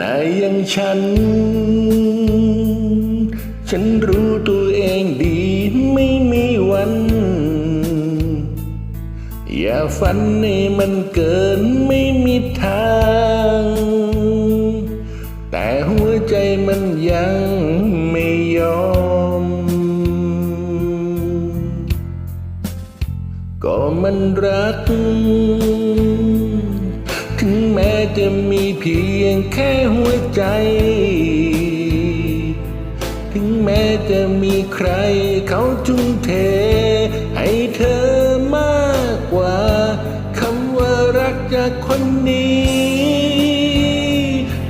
นายอยังฉัน ฉันรู้ตัวเองดีไม่มีวัน อย่าฝันในมันเกินไม่มีทาง แต่หัวใจมันยังไม่ยอม ก็มันรัก ถึงแม้จะมีเพียงแค่หัวใจ ถึงแม้จะมีใครเขาจุงเท ให้เธอมากกว่าคำว่ารักจากคนนี้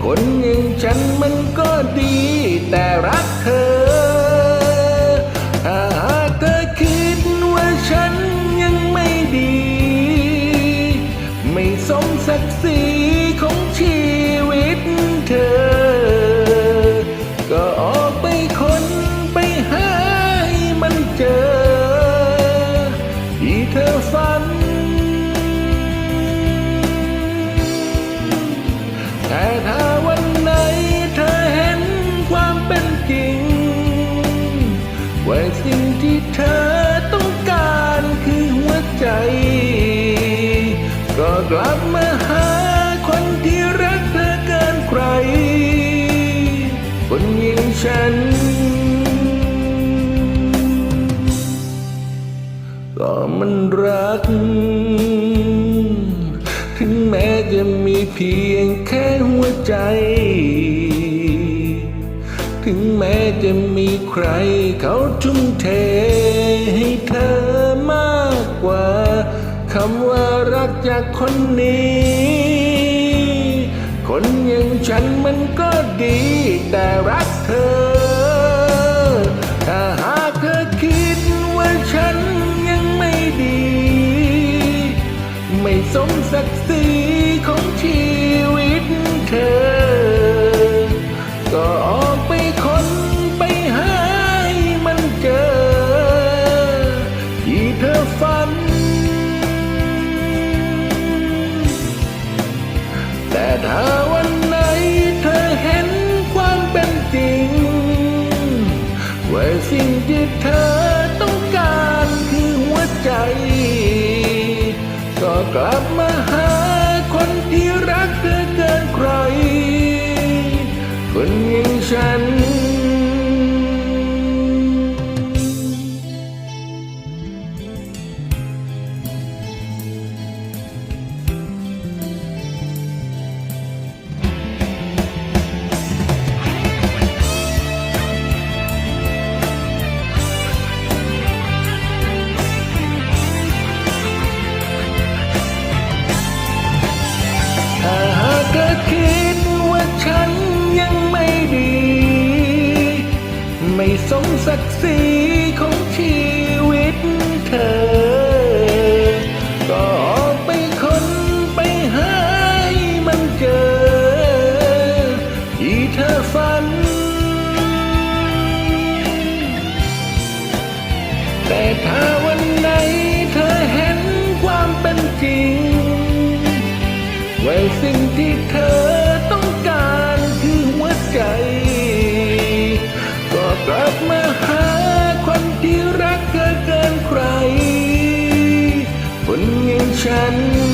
คนอย่างฉันมันก็ดี แต่รักเธอ ธอฝัน แต่ถ้าวันไหนเธอเห็นความเป็นจริง ว่าสิ่งที่เธอต้องการคือหัวใจ ก็กลับมาหาคนที่รักเธอเกินใคร คนอย่งฉัน เพียงแค่หัวใจ ถึงแม้จะมีใครเขาทุ่มเทให้เธอมากกว่าคำว่ารักจากคนนี้ คนอย่างฉันมันก็ดี แต่รักเธอ ไม่สมศักดิ์ศรีของชีวิตเธอ ก็ออกไปคนไปหาให้มันเจอ ที่เธอฝัน แต่ถ้าวันไหนเธอเห็นความเป็นจริง ว่าสิ่งที่เธอ ศักดิ์ศรีของชีวิตเธอ ก็ออกไปค้นไปหามันเจอ ที่เธอฝัน แต่ถ้าวันไหนเธอเห็นความเป็นจริงว่าสิ่งที่เธ ฉัน